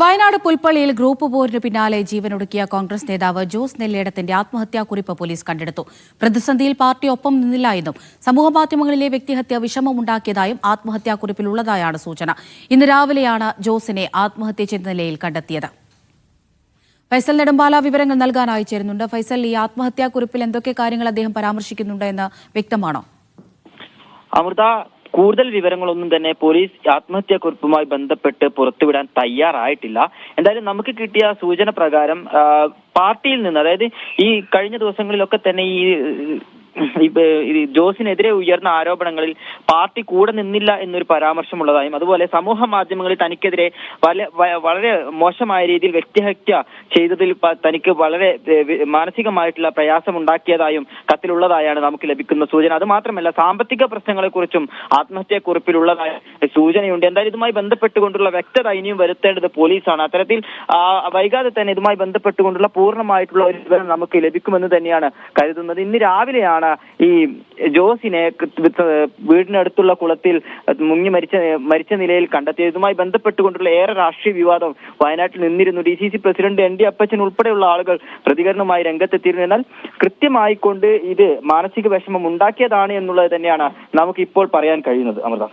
Wayanad പുൽപ്പള്ളിയിൽ group പോരിന് പിന്നാലെ ജീവനൊടുക്കിയ കോൺഗ്രസ് നേതാവ് ജോസ് നെല്ലേടത്തിന്റെ ആത്മഹത്യാക്കുറിപ്പ് പോലീസ് കണ്ടെടുത്തു. പ്രതിസന്ധിയിൽ പാർട്ടി ഒപ്പം നിന്നില്ല എന്നും സമൂഹമാധ്യമങ്ങളിലെ വ്യക്തിഹത്യ വിഷമമുണ്ടാക്കിയതായും ആത്മഹത്യാക്കുറിപ്പിലുള്ളതായാണ് സൂചന. ഇന്ന് രാവിലെയാണ് ജോസിനെ ആത്മഹത്യ ചെയ്ത നിലയിൽ കണ്ടെത്തിയത്. ഫൈസൽ നെടുമ്പാല വിവരങ്ങൾ നൽകാനായി ചേരുന്നുണ്ട്. ഫൈസൽ ഈ ആത്മഹത്യാക്കുറിപ്പിൽ എന്തൊക്കെ കാര്യങ്ങൾ അദ്ദേഹം പരാമർശിക്കുന്നുണ്ട് എന്ന് വ്യക്തമാണോ? അമൃത കൂടുതൽ വിവരങ്ങളൊന്നും തന്നെ പോലീസ് ആത്മഹത്യാക്കുറിപ്പുമായി ബന്ധപ്പെട്ട് പുറത്തുവിടാൻ തയ്യാറായിട്ടില്ല. എന്തായാലും നമുക്ക് കിട്ടിയ സൂചന പ്രകാരം പാർട്ടിയിൽ നിന്ന് അതായത് ഈ കഴിഞ്ഞ ദിവസങ്ങളിലൊക്കെ തന്നെ ഈ ജോസിനെതിരെ ഉയർന്ന ആരോപണങ്ങളിൽ പാർട്ടി കൂടെ നിന്നില്ല എന്നൊരു പരാമർശമുള്ളതായും അതുപോലെ സമൂഹ മാധ്യമങ്ങളിൽ തനിക്കെതിരെ വളരെ മോശമായ രീതിയിൽ വ്യക്തിഹത്യ ചെയ്തതിൽ തനിക്ക് വളരെ മാനസികമായിട്ടുള്ള പ്രയാസം ഉണ്ടാക്കിയതായും കത്തിലുള്ളതായാണ് നമുക്ക് ലഭിക്കുന്ന സൂചന. അത് മാത്രമല്ല സാമ്പത്തിക പ്രശ്നങ്ങളെക്കുറിച്ചും ആത്മഹത്യക്കുറിപ്പിലുള്ളതായ സൂചനയുണ്ട്. എന്തായാലും ഇതുമായി ബന്ധപ്പെട്ടുകൊണ്ടുള്ള വ്യക്തത ഇനിയും വരുത്തേണ്ടത് പോലീസാണ്. അത്തരത്തിൽ വൈകാതെ തന്നെ ഇതുമായി ബന്ധപ്പെട്ടുകൊണ്ടുള്ള പൂർണമായിട്ടുള്ള ഒരു വിവരം നമുക്ക് ലഭിക്കുമെന്ന് തന്നെയാണ് കരുതുന്നത്. ഇന്ന് രാവിലെയാണ് ഈ ജോസിനെ വീടിനടുത്തുള്ള കുളത്തിൽ മുങ്ങി മരിച്ച മരിച്ച നിലയിൽ കണ്ടെത്തിയത്. ഇതുമായി ബന്ധപ്പെട്ടുകൊണ്ടുള്ള ഏറെ രാഷ്ട്രീയ വിവാദം വയനാട്ടിൽ നിന്നിരുന്നു. D C C president N D Appachan ഉൾപ്പെടെയുള്ള ആളുകൾ പ്രതികരണവുമായി രംഗത്തെത്തിയിരുന്നു. എന്നാൽ കൃത്യമായി കൊണ്ട് ഇത് മാനസിക വിഷമം ഉണ്ടാക്കിയതാണ് എന്നുള്ളത് തന്നെയാണ് നമുക്ക് ഇപ്പോൾ പറയാൻ കഴിയുന്നത് അമൃത.